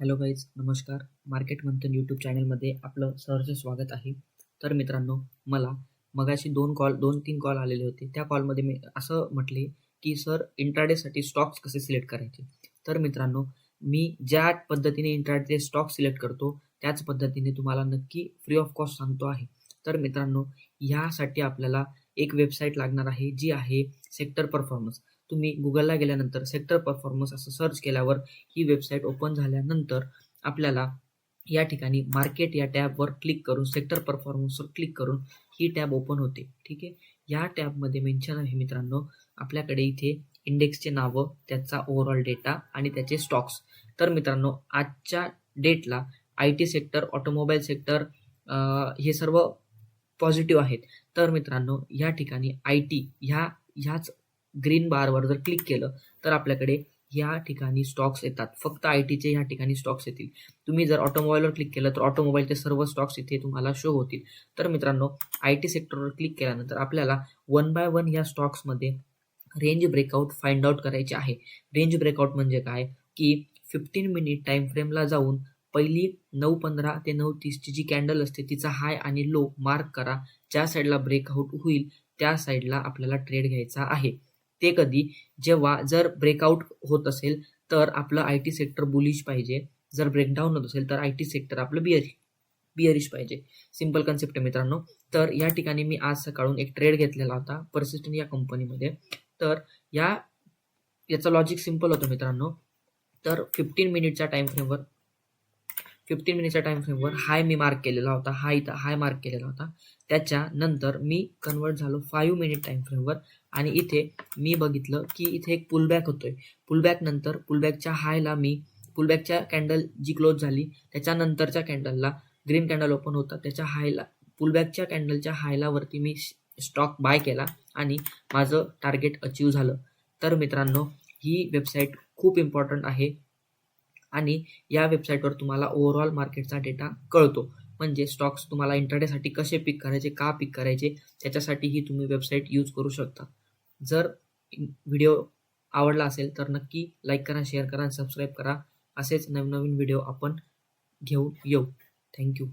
Hello guys नमस्कार. Market Manthan YouTube चॅनलमध्ये आपलं सहर्ष स्वागत आहे. तर मित्रांनो मला मगाशी दोन कॉल दोन तीन कॉल आलेले होते. त्या कॉलमध्ये मी असं म्हटले की सर इंट्राडेसाठी स्टॉक्स कसे सिलेक्ट करायचे? तर मित्रांनो मी ज्या पद्धतीने इंट्राडे स्टॉक सिलेक्ट करतो त्याच पद्धतीने तुम्हाला नक्की फ्री ऑफ कॉस्ट सांगतो आहे. तर मित्रांनो ह्यासाठी आपल्याला एक वेबसाईट लागणार आहे जी आहे सेक्टर परफॉर्मन्स तुम्ही गुगलला गेल्यानंतर सेक्टर परफॉर्मन्स असं सर्च केल्यावर ही वेबसाईट ओपन झाल्यानंतर आपल्याला या ठिकाणी मार्केट या टॅबवर क्लिक करून सेक्टर परफॉर्मन्सवर क्लिक करून ही टॅब ओपन होते. ठीक आहे? या टॅबमध्ये मेन्शन आहे मित्रांनो आपल्याकडे इथे इंडेक्सचे नावं त्याचा ओव्हरऑल डेटा आणि त्याचे स्टॉक्स तर मित्रांनो आजच्या डेटला I T sector automobile sector हे सर्व पॉझिटिव्ह आहेत. तर मित्रांनो या ठिकाणी आय टी ह्या ह्याच ग्रीन बारवर जर क्लिक केलं तर आपल्याकडे ह्या ठिकाणी स्टॉक्स येतात. फक्त आय टीचे ह्या ठिकाणी स्टॉक्स येतील. तुम्ही जर ऑटोमोबाईलवर क्लिक केलं तर ऑटोमोबाईलचे सर्व स्टॉक्स इथे तुम्हाला शो होतील. तर मित्रांनो आय टी सेक्टरवर क्लिक केल्यानंतर आपल्याला वन बाय वन या स्टॉक्समध्ये रेंज ब्रेकआउट फाइंड आउट करायचे आहे. रेंज ब्रेकआउट म्हणजे काय? की फिफ्टीन मिनिट टाईम फ्रेमला जाऊन पहिली नऊ पंधरा ते नऊ तीसची जी कॅन्डल असते तिचा हाय आणि लो मार्क करा. ज्या साईडला ब्रेकआउट होईल त्या साईडला आपल्याला ट्रेड घ्यायचा आहे. ते कधी जेव्हा जर ब्रेकआउट होत असेल तर आपलं आय टी सेक्टर बुलिश पाहिजे. जर ब्रेकडाऊन होत असेल तर आय टी सेक्टर आपलं बिअर बिअरिश पाहिजे. सिंपल कन्सेप्ट आहे मित्रांनो. तर या ठिकाणी मी आज सकाळून एक ट्रेड घेतलेला होता परसिस्टंट या कंपनीमध्ये तर या याचं लॉजिक सिंपल होतं मित्रांनो. तर फिफ्टीन मिनिटच्या टाईम फ्रेमवर फिफ्टीन मिनिटच्या टाईम फ्रेमवर हाय मी मार्क केलेला होता. हाय इथं हाय मार्क केलेला होता. त्याच्यानंतर मी कन्वर्ट झालो फाईव्ह मिनिट टाईम फ्रेमवर आणि इथे मी बघितलं की इथे एक पुलबॅक होतोय. पुलबॅक नंतर पुलबॅकच्या हायला मी पुलबॅकच्या कॅन्डल जी क्लोज झाली त्याच्यानंतरच्या कॅन्डलला ग्रीन कॅन्डल ओपन होता त्याच्या हायला पुलबॅकच्या कॅन्डलच्या हायलावरती मी स्टॉक बाय केला आणि माझं टार्गेट अचीव झालं. तर मित्रांनो ही वेबसाईट खूप इम्पॉर्टंट आहे आणि या वेबसाईटवर तुम्हाला ओव्हरऑल मार्केटचा डेटा कळतो. म्हणजे स्टॉक्स तुम्हाला इंटरडेसाठी कसे पिक करायचे का पिक करायचे त्याच्यासाठी ही तुम्ही वेबसाईट यूज करू शकता. जर व्हिडिओ आवडला असेल तर नक्की लाईक करा शेअर करा आणि सबस्क्राईब करा. असेच नवनवीन व्हिडिओ आपण घेऊन येऊ. थँक्यू.